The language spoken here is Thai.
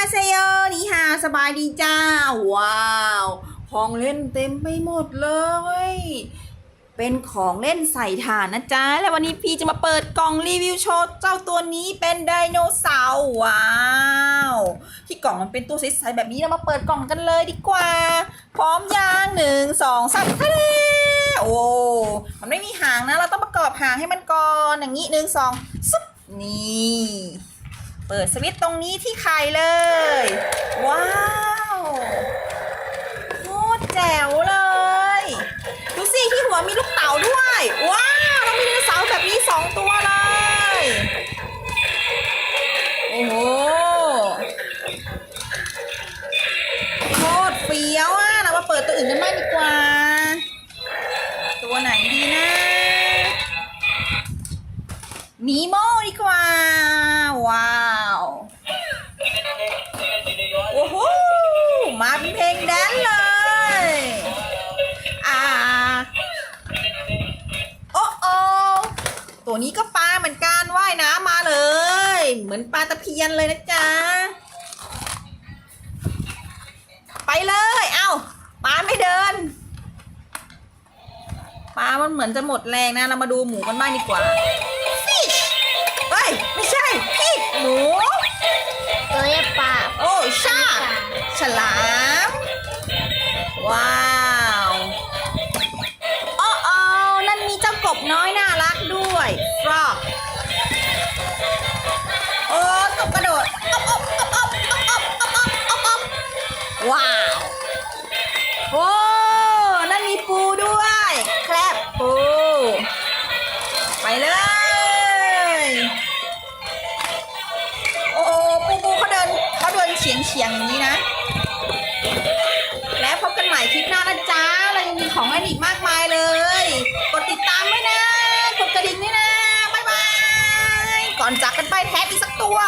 าเซโยนี่ฮาสบายดีจ้า ว้าว ของเล่นเต็มไปหมดเลย เป็นของเล่นใส่ถ่านนะจ๊ะ แล้ววันนี้พี่จะมาเปิดกล่องรีวิวโชว์เจ้าตัวนี้เป็นไดโนเสาร์ว้าว ที่กล่องมันเป็นตัวใสๆแบบนี้เรามาเปิดกล่องกันเลยดีกว่า พร้อมยางหนึ่งสองสามทะเลโอ้มันไม่มีหางนะ เราต้องประกอบหางให้มันก่อนอย่างนี้หนึ่งสองซุบนี่เปิดสวิตช์ตรงนี้ที่ไข่เลย ว้าวโคตรแจ๋วเลย ดูสิที่ หัวมีลูกเต๋าด้วย ว้าวเรามีไดโนเสาร์แบบนี้สองตัวเลย โอ้โหโคตรเฟี้ยวอะเรามาเปิดตัวอื่นกันบ้างดีกว่า ตัวไหนดีนะนีโมดีกว่า ว้าว ตัวนี้ก็ปลาเหมือนกันว่ายน้ำมาเลย เหมือนปลาตะเพียนเลยนะจ๊ะ ไปเลย เอ้าปลาไม่เดิน ปลามันเหมือนจะหมดแรงนะ เรามาดูหมูกันบ้างดีกว่า fish เฮ้ย ไม่ใช่ pig หมูตัวเรียกปลา โอ้ชาฉลาม โอ้นั่นมีปูด้วย แครบปู ไปเลย โอ้โอปูปูเขาเดินเขาเดินเฉียงเฉียงอย่างนี้นะ แล้วพบกันใหม่คลิปหน้านะจ๊ะเรายังมีของเล่นอีกมากมายเลย กดติดตามด้วยนะกดกระดิ่งด้วยนะ บ๊ายบาย ก่อนจากกันไปแท็บอีกสักตัว